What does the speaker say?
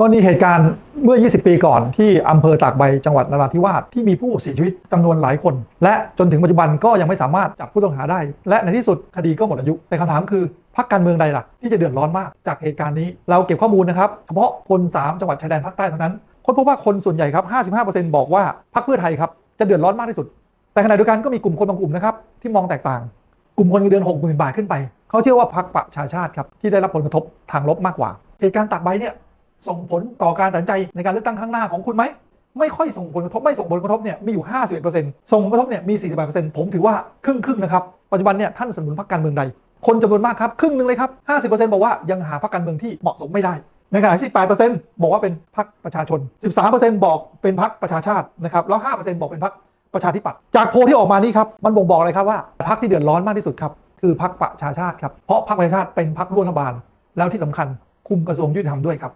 กรณีเหตุการณ์เมื่อ 20 ปีก่อนที่อำเภอตากใบจังหวัดนราธิวาสที่มีผู้เสียชีวิตจำนวนหลายคน และจนถึงปัจจุบันก็ยังไม่สามารถจับผู้ต้องหาได้ และในที่สุดคดีก็หมดอายุ แต่คำถามคือพรรคการเมืองใดล่ะที่จะเดือดร้อนมากจากเหตุการณ์นี้ เราเก็บข้อมูลนะครับเฉพาะคน 3 จังหวัดชายแดนภาคใต้เท่านั้นคนพบว่าคนส่วนใหญ่ครับ 55%บอกว่าพรรคเพื่อไทยครับจะเดือดร้อนมากที่สุด แต่ขณะเดียวกันก็มีกลุ่มคนบางกลุ่มนะครับที่มองแตกต่าง กลุ่มคนเงินเดือน 60,000 บาทขึ้นไป เขาเชื่อว่าพรรคประชาชาติครับที่ได้รับผลกระทบทางลบมากกว่า เหตุการณ์ตากใบเนี่ย ส่งผลต่อการตัดสินใจในการเลือกตั้งข้างหน้าของคุณไหมไม่ค่อยส่งผลกระทบไม่ส่งผลกระทบเนี่ยมีอยู่ 51%ส่งผลกระทบเนี่ยมี 48%ผมถือว่าครึ่งครึ่งนะครับ ปัจจุบันเนี่ยท่านสนับสนุนพรรคการเมืองใด คนจำนวนมากครับ ครึ่งหนึ่งเลยครับ 50%บอกว่ายังหาพรรคการเมืองที่เหมาะสมไม่ได้ในขณะที่8%บอกว่าเป็นพรรคประชาชน 13%บอกเป็นพรรคประชาชาตินะครับแล้ว 5%บอกเป็นพรรคประชาธิปัตย์จากโพลที่ออกมานี้ครับมันบ่งบอกเลยครับว่าพรรคที่เดือดร้อนมากที่สุดครับคือพรรคประชาชาติครับเพราะพรรคประชาชาติเป็นพรรคร่วมรัฐบาลแล้วที่สำคัญคุมกระทรวงยุติธรรมด้วยครับ